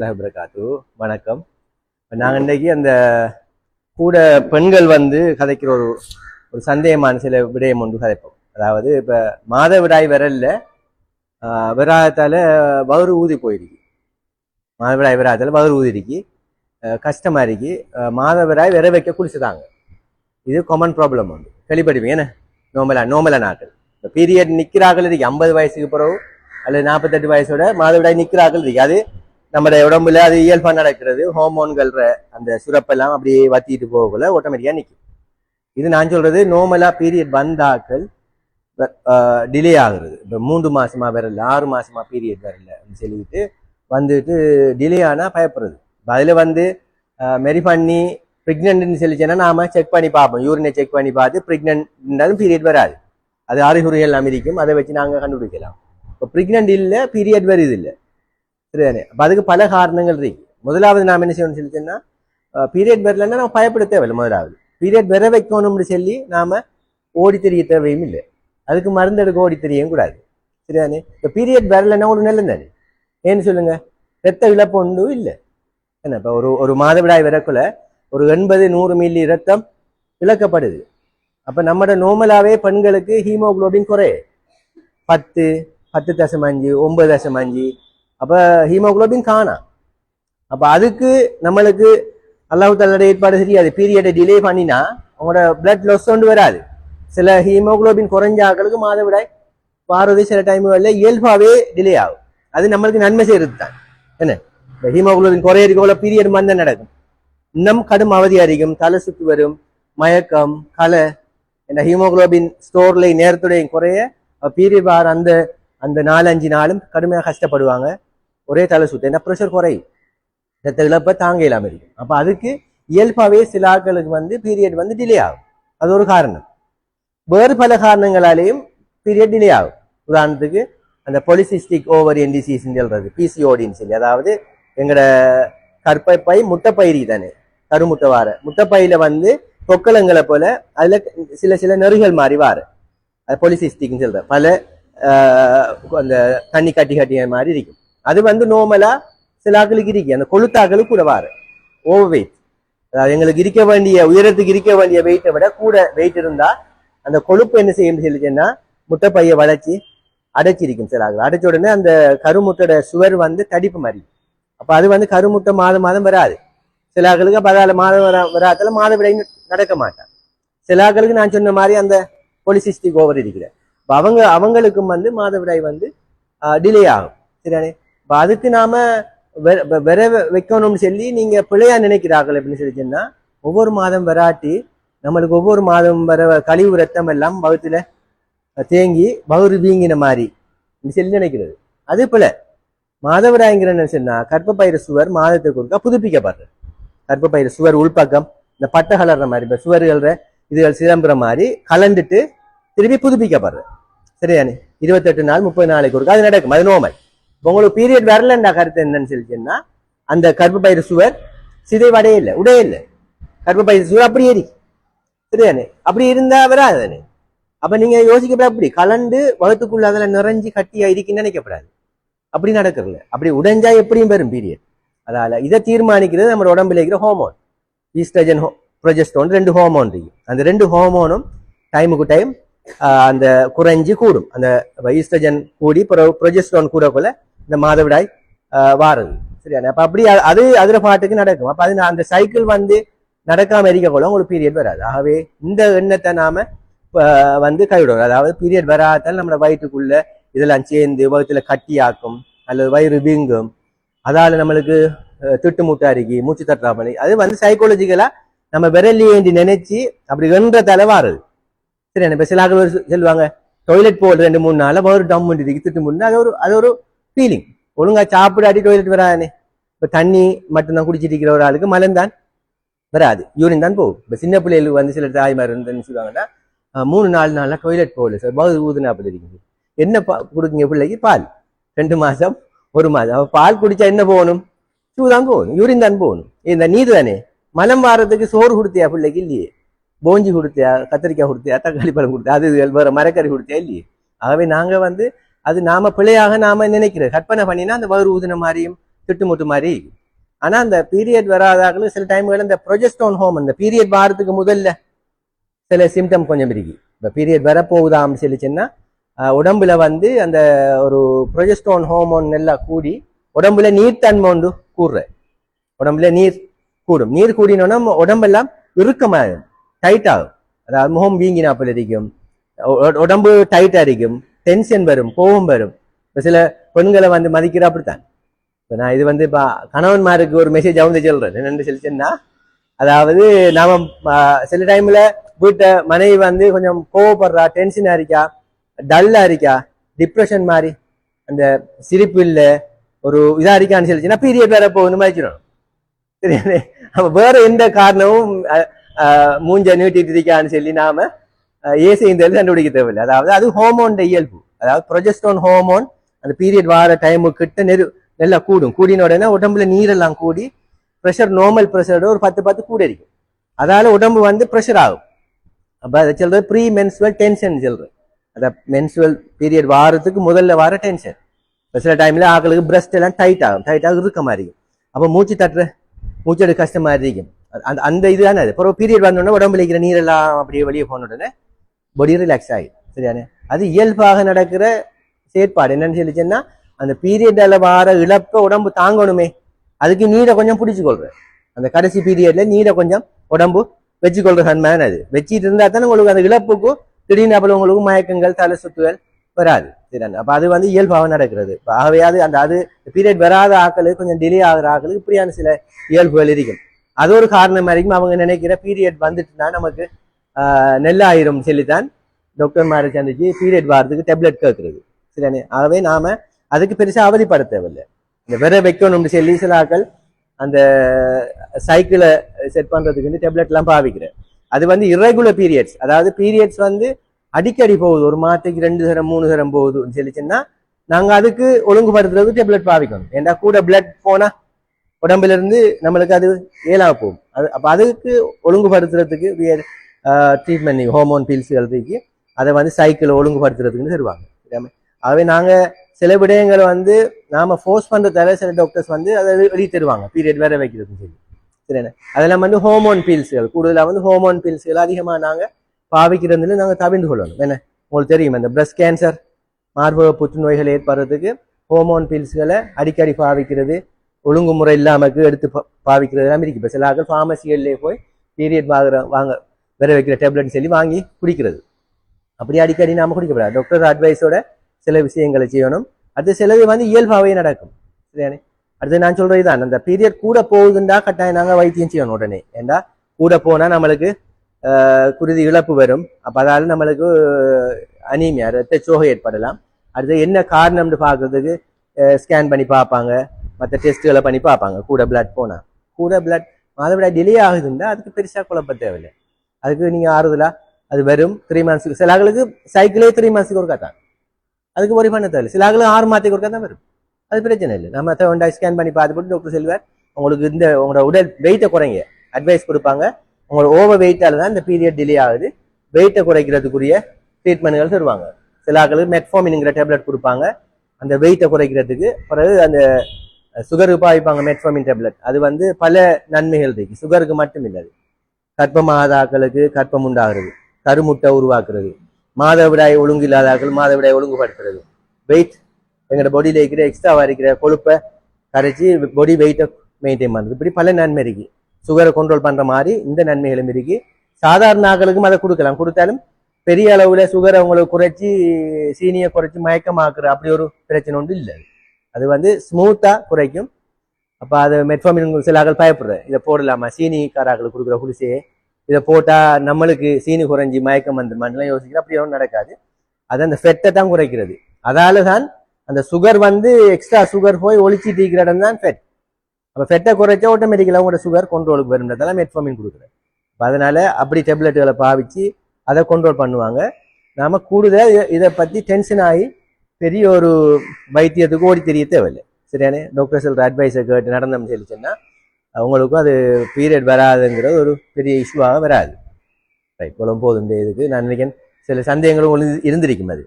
வரகாத்து வணக்கம். நாங்கள் இன்றைக்கு அந்த கூட பெண்கள் வந்து கதைக்கிற ஒரு ஒரு சந்தேகமான சில விடயம் ஒன்று கதைப்போம். அதாவது இப்போ மாதவிடாய் விரல்ல விராதத்தால் வயிறு ஊதி போயிருக்கு. மாதவிடாய் விராதத்தால் வயிறு ஊதிருக்கு. கஷ்டமாக இருக்கு. மாதவிடாய் விர வைக்க குளிச்சுதாங்க இது காமன் ப்ராப்ளம் உண்டு கேள்விப்படுவீங்க என்ன? நோமலா நோமலா நாட்கள். இப்போ பீரியட் நிற்கிறார்கள் இருக்கு ஐம்பது வயசுக்கு பிறகு அல்லது நாற்பத்தெட்டு வயசோட மாதவிடாய் நிற்கிறார்கள் இருக்கு அது நம்மளோட உடம்புல அது இயல்பாக நடக்கிறது. ஹோமோன்கள் அந்த சுரப்பெல்லாம் அப்படியே வத்திட்டு போகல ஆட்டோமேட்டிக்கா நிற்கும் இது நான் சொல்றது நோமலாக பீரியட் வந்தாக்கள் டிலே ஆகுறது. இப்போ மூன்று மாசமா வரல ஆறு மாசமா பீரியட் வரல அப்படின்னு சொல்லிட்டு வந்துட்டு டிலே ஆனால் பயப்படுறது. அதில் வந்து மெரி பண்ணி ப்ரெக்னென்ட்னு சொல்லிச்சேன்னா நாம செக் பண்ணி பார்ப்போம். யூரினை செக் பண்ணி பார்த்து ப்ரெக்னென்ட்னாலும் பீரியட் வராது. அது அறிகுறிகள் அமைதிக்கும் அதை வச்சு நாங்கள் கண்டுபிடிக்கலாம். இப்போ ப்ரெக்னென்ட் இல்லை பீரியட் வருது இல்லை. சரிதானே அப்போ அதுக்கு பல காரணங்கள் இருக்கு முதலாவது நாம் என்ன செய்யணும்னு சொல்லிச்சோன்னா பீரியட் வரலன்னா நம்ம பயப்பட தேவையில்லை முதலாவது பீரியட் வர வைக்கணும்னு சொல்லி நாம ஓடி தெரிய தேவையும் இல்லை அதுக்கு மருந்து எடுக்க ஓடி தெரியவும் கூடாது சரிதானே இப்போ பீரியட் வரலன்னா ஒரு நல்ல தானே ஏன்னு சொல்லுங்க ரத்த இழப்பு ஒன்றும் இல்லை என்ன இப்போ ஒரு ஒரு மாதவிடாய் வரக்குள்ள ஒரு எண்பது நூறு மில்லி ரத்தம் இழக்கப்படுது அப்போ நம்மட நோமலாகவே பெண்களுக்கு ஹீமோகுளோபின் குறைய பத்து பத்து தசம் அஞ்சு ஒன்பது தசம் அஞ்சு அப்போ ஹீமோகுளோபின் காணா. அப்போ அதுக்கு நம்மளுக்கு அல்லாஹு தலோட ஏற்பாடு தெரியாது. பீரியடை டிலே பண்ணினா அவங்களோட பிளட் லொஸ் கொண்டு வராது. சில ஹீமோகுளோபின் குறைஞ்ச ஆக்களுக்கு மாதவிடாய் வாரது சில டைம்களில் இயல்பாகவே டிலே ஆகும். அது நம்மளுக்கு நன்மை செய்யறது தான். என்ன? இப்போ ஹீமோகுளோபின் குறையிறதுக்குள்ள பீரியட் மாதிரி நடக்கும். இன்னும் கடும் அவதி அதிகம் தலை சுத்து வரும் மயக்கம் கலை. இந்த ஹீமோகுளோபின் ஸ்டோர்லையும் நேரத்துடையும் குறைய பீரியட் வார அந்த அந்த நாலஞ்சு நாளும் கடுமையாக கஷ்டப்படுவாங்க. ஒரே தலை சுத்து ஏன்னா ப்ரெஷர் குறையும். ரத்த இழப்பை தாங்க இல்லாமல் இருக்கும் அப்போ அதுக்கு இயல்பாகவே சில ஆட்களுக்கு வந்து பீரியட் வந்து டிலே ஆகும். அது ஒரு காரணம். வேறு பல காரணங்களாலேயும் பீரியட் டிலே ஆகும். உதாரணத்துக்கு அந்த பொலிசிஸ்டிக் ஓவரியன் டிசீஸ்ன்னு சொல்றது பிசிஓடின்னு சொல்லி. அதாவது எங்களோட கற்பப்பை முட்டைப்பயிரி தானே கருமுட்டை வார. முட்டைப்பையில வந்து பொக்கலங்களை போல அதுல சில சில நெறிகள் மாறி வார. அது பொலிசிஸ்டிக்னு சொல்ற. பல ஆஹ், அந்த தண்ணி கட்டி கட்டிய மாதிரி இருக்கும். அது வந்து நோமலா சில ஆக்களுக்கு இருக்கு. அந்த கொளுத்தாக்களுக்கு கூட வாரு. ஓவர் வெயிட் அதாவது எங்களுக்கு இருக்க வேண்டிய உயரத்துக்கு இருக்க வேண்டிய வெயிட்டை விட கூட வெயிட் இருந்தா அந்த கொழுப்பு என்ன செய்யும் சொல்லிச்சுன்னா முட்டைப்பையை வளைச்சி அடைச்சிருக்கும் சில ஆக்கள். அடைச்ச உடனே அந்த கருமுட்டோட சுவர் வந்து தடிப்பு மாதிரி. அப்போ அது வந்து கருமுட்டை மாதம் மாதம் வராது. சில ஆக்களுக்கு அப்ப மாதம் வரா வராதால மாதவிடாய் நடக்க மாட்டான் சில ஆக்களுக்கு நான் சொன்ன மாதிரி அந்த பொலிசிஸ்டிக் ஓவர் இருக்கிறேன் அவங்க அவங்களுக்கும் வந்து மாதவிடாய் வந்து டிலே ஆகும். சரியானே இப்ப அதுக்கு நாம வர வைக்கணும்னு சொல்லி நீங்க பிழையா நினைக்கிறார்கள் அப்படின்னு சொல்லி சொன்னா ஒவ்வொரு மாதம் வராட்டி நம்மளுக்கு ஒவ்வொரு மாதம் வர கழிவு ரத்தம் எல்லாம் பகுத்துல தேங்கி பகுரு வீங்கின மாதிரி சொல்லி நினைக்கிறது. அது போல மாதவிடாய்ங்கிற என்ன சொன்னா கர்ப்பப்பயிர சுவர் மாதத்துக்கு ஒருக்கா புதுப்பிக்கப்படுறது. கர்ப்பப்பயிர சுவர் உள்பக்கம் இந்த பட்டை கலர்ற மாதிரி இப்ப சுவர்கள்ற இதுகள் சிதம்புற மாதிரி கலந்துட்டு திருப்பி புதுப்பிக்கப்படுறது. சரியானே இருபத்தெட்டு நாள் முப்பது நாளைக்கு ஒருக்கா அது நடக்கும். அது நோமல் இப்போ உங்களுக்கு பீரியட் வரலன்ற கருத்து என்னன்னு சொல்லிச்சுன்னா அந்த கர்ப்பப்பயிர சுவர் சிதைவடைய இல்லை உடைய இல்லை. பயிறு சுவர் அப்படியே இருக்கு சரியானே அப்படி இருந்தா வராதானே அப்ப நீங்க யோசிக்கப்பட அப்படி கலண்டு வகுத்துக்குள்ள அதில் நிறைஞ்சு கட்டியா இருக்குன்னு நினைக்கப்படாது. அப்படி நடக்கிறதுல அப்படி உடைஞ்சா எப்படியும் பெறும் பீரியட் அதால இதை தீர்மானிக்கிறது நம்ம உடம்புல இருக்கிற ஹோமோன் ஈஸ்ட்ரஜன் ப்ரொஜெஸ்டோன் ரெண்டு ஹோமோன் இருக்கு. அந்த ரெண்டு ஹோமோனும் டைமுக்கு டைம் அந்த குறைஞ்சு கூடும். அந்த ஈஸ்ட்ரஜன் கூடி ப்ரொஜெஸ்டோன் கூடக்குள்ள இந்த மாதவிடாய் வாருது சரியான அப்ப அப்படி அது அதுல பாட்டுக்கு நடக்கும். அப்ப அது அந்த சைக்கிள் வந்து நடக்காம இருக்கக்குள்ள உங்களுக்கு பீரியட் வராது. ஆகவே இந்த எண்ணத்தை நாம வந்து கைவிடும் அதாவது பீரியட் வராதால் நம்ம வயிற்றுக்குள்ள இதெல்லாம் சேர்ந்து வயிற்றுல கட்டியாக்கும் அல்லது வயிறு வீங்கும். அதால நம்மளுக்கு திட்டு முட்டா இருக்கு மூச்சு தட்டுறாமணி அது வந்து சைக்காலஜிக்கலா நம்ம விரலியேண்டி நினைச்சு அப்படி வென்ற தலை வாருது சரி இப்ப சில ஆட்கள் சொல்லுவாங்க டொய்லெட் போல் ரெண்டு மூணு நாள் ஒரு டம் இருக்கு திட்டு முன்னு அது ஒரு அது ஒரு ஃபீலிங் ஒழுங்கா சாப்பிடாட்டி டாய்லெட் வராதானே இப்ப தண்ணி மட்டும்தான் குடிச்சிட்டு இருக்கிற ஒரு ஆளுக்கு மலம் தான் வராது. யூரின் தான் போகும். இப்ப சின்ன பிள்ளைகளுக்கு வந்து சில தாய்மார் வந்து சொல்லுவாங்கன்னா மூணு நாலு நாள்ல டாய்லெட் போகல சார் பகுதி ஊதுனா அப்படி இருக்கீங்க என்ன பா கொடுக்குங்க பிள்ளைக்கு? பால். ரெண்டு மாசம் ஒரு மாதம் அப்ப பால் குடிச்சா என்ன போகணும்? ஷூ தான் போகணும். யூரின் தான் போகணும். இந்த நீது தானே. மலம் வாரத்துக்கு சோறு கொடுத்தியா பிள்ளைக்கு? இல்லையே. போஞ்சி கொடுத்தியா கத்திரிக்காய் கொடுத்தியா தக்காளி பழம் கொடுத்தியா அது வேற மரக்கறி கொடுத்தியா? இல்லையே. ஆகவே நாங்க வந்து அது நாம பிழையாக நாம நினைக்கிறது. கற்பனை பண்ணினா அந்த வயிறு ஊதின மாதிரியும் திட்டுமுட்டு மாதிரி ஆனால் ஆனா அந்த பீரியட் வராதாக்களும் சில டைம்கள் இந்த ப்ரொஜெஸ்டோன் ஹோம் அந்த பீரியட் வாரத்துக்கு முதல்ல சில சிம்டம் கொஞ்சம் இருக்கு இப்போ பீரியட் வரப்போகுதாம் சொல்லிச்சுன்னா உடம்புல வந்து அந்த ஒரு ப்ரொஜெஸ்டோன் ஹோமோன் எல்லாம் கூடி உடம்புல நீர்த்தன்மை ஒன்று கூடுற. உடம்புல நீர் கூடும். நீர் கூடினோன்னா உடம்பெல்லாம் இறுக்கமாகும் டைட் ஆகும். அதாவது முகம் வீங்கினாப்பில் இருக்கும் உடம்பு டைட்டாக இருக்கும் டென்ஷன் வரும் கோபம் வரும். இப்போ சில பெண்களை வந்து மதிக்கிற அப்படித்தான். இப்போ நான் இது வந்து இப்போ கணவன்மாருக்கு ஒரு மெசேஜ் அவங்க சொல்கிறேன் என்னென்னு சொல்லிச்சுன்னா அதாவது நாம் சில டைமில் வீட்டை மனைவி வந்து கொஞ்சம் கோவப்படுறா டென்ஷனாக இருக்கா டல்லாக இருக்கா டிப்ரெஷன் மாதிரி அந்த சிரிப்பு இல்லை ஒரு இதாக இருக்கான்னு சொல்லிச்சுன்னா பீரியட் வேற போகுது மாதிரிச்சிடும் சரி அப்போ வேற எந்த காரணமும் மூஞ்ச நீட்டிட்டு இருக்கான்னு சொல்லி நாம ஏசி இந்த கண்டுபிடிக்க தேவையில்லை. அதாவது அது ஹோமோன் இயல்பு. அதாவது ப்ரொஜெஸ்டோன் ஹோமோன் அந்த பீரியட் வார டைமு கிட்ட நெரு நல்லா கூடும். கூடின உடனே உடம்புல நீரெல்லாம் கூடி ப்ரெஷர் நார்மல் ப்ரெஷரோட ஒரு பத்து பத்து கூட இருக்கும் அதால உடம்பு வந்து ப்ரெஷர் ஆகும். அப்போ அதை சொல்றது ப்ரீ மென்சுவல் டென்ஷன் சொல்றது. அந்த மென்சுவல் பீரியட் வாரத்துக்கு முதல்ல வார டென்ஷன் சில டைமில் ஆக்களுக்கு பிரஸ்ட் எல்லாம் டைட் ஆகும். டைட் ஆகும் இருக்க மாதிரி இருக்கும். அப்போ மூச்சு தட்டுற மூச்சு எடுக்க கஷ்டமாக இருக்கும். அந்த அந்த அந்த இதுதானே அது. பிறகு பீரியட் வந்தோடனே உடம்புல இருக்கிற நீரெல்லாம் அப்படியே வெளியே போன உடனே பாடி ரிலாக்ஸ் ஆகி சரியானே அது இயல்பாக நடக்கிற செயற்பாடு. என்னன்னு சொல்லிச்சுன்னா அந்த பீரியட்ல வார இழப்ப உடம்பு தாங்கணுமே. அதுக்கு நீரை கொஞ்சம் பிடிச்சு அந்த கடைசி பீரியட்ல நீரை கொஞ்சம் உடம்பு வச்சுக்கொள்ற தன்மையான அது. வச்சுட்டு இருந்தா தானே உங்களுக்கு அந்த இழப்புக்கும் திடீர்னு அப்புறம் உங்களுக்கு மயக்கங்கள் தலை சுத்துகள் வராது. சரியானே அப்போ அது வந்து இயல்பாக நடக்கிறது. இப்ப ஆகவே அது அந்த அது பீரியட் வராத ஆக்களுக்கு கொஞ்சம் டிலே ஆகிற ஆக்களுக்கு இப்படியான சில இயல்புகள் இருக்கும். அது ஒரு காரணம் வரைக்கும் அவங்க நினைக்கிற பீரியட் வந்துட்டுனா நமக்கு நெல்லாயிரம் சொல்லித்தான் டாக்டர் மாதிரி சந்திச்சு பீரியட் வாரத்துக்கு டேப்லெட் கேட்கறது சரியானே ஆகவே நாம அதுக்கு பெருசா அவதிப்பட தேவையில்லை. இந்த விரை வைக்கணும்னு சொல்லி சிலாக்கள் அந்த சைக்கிளை செட் பண்றதுக்கு வந்து டேப்லெட்லாம் பாவிக்கிறேன். அது வந்து இரெகுலர் பீரியட்ஸ் அதாவது பீரியட்ஸ் வந்து அடிக்கடி போகுது. ஒரு மாதத்துக்கு ரெண்டு தரம் மூணு தரம் போகுதுன்னு சொல்லிச்சுன்னா நாங்க அதுக்கு ஒழுங்குபடுத்துறதுக்கு டேப்லெட் பாவிக்கணும். ஏன்னா கூட பிளட் போனா உடம்புல இருந்து நம்மளுக்கு அது ஏலா போகும். அது அப்போ அதுக்கு ஒழுங்குபடுத்துறதுக்கு ட்ரீட்மெண்ட் ஹோமோன் பீல்ஸுகள் தூக்கி அதை வந்து சைக்கிளை ஒழுங்குபடுத்துறதுக்குன்னு தருவாங்க. ஆகவே நாங்கள் சில விடயங்களை வந்து நாம் ஃபோர்ஸ் பண்ணுறதால சில டாக்டர்ஸ் வந்து அதை வெளியே தருவாங்க. பீரியட் வேற வைக்கிறதுன்னு சொல்லி. சரிண்ணே அதெல்லாம் வந்து ஹோமோன் பீல்ஸுகள் கூடுதலாக வந்து ஹோமோன் பீல்ஸ்கள் அதிகமாக நாங்கள் பாவிக்கிறதுல நாங்கள் தவிர்ந்து கொள்ளணும். என்ன? உங்களுக்கு தெரியும் இந்த பிரஸ்ட் கேன்சர் மார்பக புற்றுநோய்கள் ஏற்படுறதுக்கு ஹோமோன் பீல்ஸ்களை அடிக்கடி பாவிக்கிறது ஒழுங்குமுறை இல்லாமல் எடுத்து பா- பாவிக்கிறது எல்லாம் இருக்கு. இப்போ சில ஆக்கள் ஃபார்மசிகள்லேயே போய் பீரியட் வாங்குற வாங்க வேற வைக்கிற டேப்லெட் சொல்லி வாங்கி குடிக்கிறது. அப்படி அடிக்கடி நாம குடிக்கக்கூடாது டாக்டர் அட்வைஸோட சில விஷயங்களை செய்யணும். அடுத்து சிலது வந்து இயல்பாகவே நடக்கும். சரியானே அடுத்து நான் சொல்றது தான் அந்த பீரியட் கூட போகுதுண்டா கட்டாயம் நாங்கள் வைத்தியம் செய்யணும் உடனே. ஏண்டா? கூட போனால் நம்மளுக்கு குருதி இழப்பு வரும். அப்போ அதால் நம்மளுக்கு அனீமியா ரத்த சோகை ஏற்படலாம். அடுத்து என்ன காரணம்னு பார்க்கறதுக்கு ஸ்கேன் பண்ணி பார்ப்பாங்க. மற்ற டெஸ்ட்டுகளை பண்ணி பார்ப்பாங்க. கூட பிளட் போனால் கூட பிளட் மாதவிட டிலே ஆகுதுன்னா அதுக்கு பெருசாக குழப்ப தேவையில்லை. அதுக்கு நீங்க ஆறுதலாக அது வரும் த்ரீ மந்த்ஸுக்கு சில ஆளுக்கு சைக்கிளே த்ரீ மந்த்ஸுக்கு ஒருக்கா தான். அதுக்கு ஒரு பண்ண தேவையில்லை. சில ஆளுக்கு ஆறு மாதத்துக்கு ஒருக்கா தான் வரும். அது பிரச்சனை இல்லை. நம்ம தேவண்டா ஸ்கேன் பண்ணி பார்த்து போட்டு டாக்டர் செல்வார் உங்களுக்கு இந்த உங்களோட உடல் வெயிட்டை குறைங்க. அட்வைஸ் கொடுப்பாங்க. உங்களோட ஓவர் வெயிட்டால தான் இந்த பீரியட் டிலே ஆகுது. வெயிட்டை குறைக்கிறதுக்குரிய ட்ரீட்மெண்ட்கள் தருவாங்க. சில ஆட்களுக்கு மெட்ஃபார்மின்ங்கிற டேப்லெட் கொடுப்பாங்க. அந்த வெயிட்டை குறைக்கிறதுக்கு பிறகு அந்த சுகருக்கு பாய்ப்பாங்க மெட்ஃபார்மின் டேப்லெட் அது வந்து பல நன்மைகள் இருக்கு சுகருக்கு மட்டும் இல்லை கர்ப்ப மாதாக்களுக்கு கர்ப்பம் உண்டாகிறது கருமுட்டை உருவாக்குறது. மாதவிடாய் ஒழுங்கு இல்லாதாக்கள் மாதவிடாய் ஒழுங்குபடுத்துறது. வெயிட் எங்களோட பாடியில் இருக்கிற எக்ஸ்ட்ரா இருக்கிற கொழுப்பை கரைச்சி பாடி வெயிட்டை மெயின்டைன் பண்ணுறது இப்படி பல நன்மை இருக்கு. சுகரை கண்ட்ரோல் பண்ணுற மாதிரி இந்த நன்மைகளும் இருக்கு. சாதாரண ஆக்களுக்கும் அதை கொடுக்கலாம். கொடுத்தாலும் பெரிய அளவில் சுகரை உங்களுக்கு குறைச்சி சீனியை குறைச்சி மயக்கமாக்குற அப்படி ஒரு பிரச்சனை ஒன்று இல்லை. அது வந்து ஸ்மூத்தாக குறைக்கும். அப்போ அது மெட்ஃபார்மின் சில ஆக்கள் பயப்படுற. இதை போடலாமா? சீனி காராக்களுக்கு கொடுக்குற குளிசையே இதை போட்டால் நம்மளுக்கு சீனி குறைஞ்சி மயக்கம் வந்துருமான்லாம் யோசிக்கிற. அப்படி ஒன்றும் நடக்காது. அது அந்த ஃபெட்டை தான் குறைக்கிறது. அதால தான் அந்த சுகர் வந்து எக்ஸ்ட்ரா சுகர் போய் ஒழிச்சிட்டு இருக்கிற இடம் தான் ஃபெட் அப்போ ஃபெட்டை குறைச்சா ஆட்டோமேட்டிக்கலாக உங்களோட சுகர் கண்ட்ரோலுக்கு வரும்ன்றதால மெட்ஃபார்மின் கொடுக்குறேன். இப்போ அதனால அப்படி டேப்லெட்டுகளை பாவிச்சு அதை கண்ட்ரோல் பண்ணுவாங்க. நாம் கூடுதல் இதை பற்றி டென்ஷன் ஆகி பெரிய ஒரு வைத்தியத்துக்கு ஓடி தெரிய தேவையில்லை. சரியானே? டாக்டர் சொல்ற அட்வைஸை கேட்டு நடந்தோம்னு சொல்லி சொன்னா அவங்களுக்கும் அது பீரியட் வராதுங்கிறது ஒரு பெரிய இஷ்யூவாக வராது. ரைட் போலும் போதும் இதுக்கு நான் நினைக்கிறேன். சில சந்தேகங்களும் உங்களுக்கு இருந்திருக்கும் அது.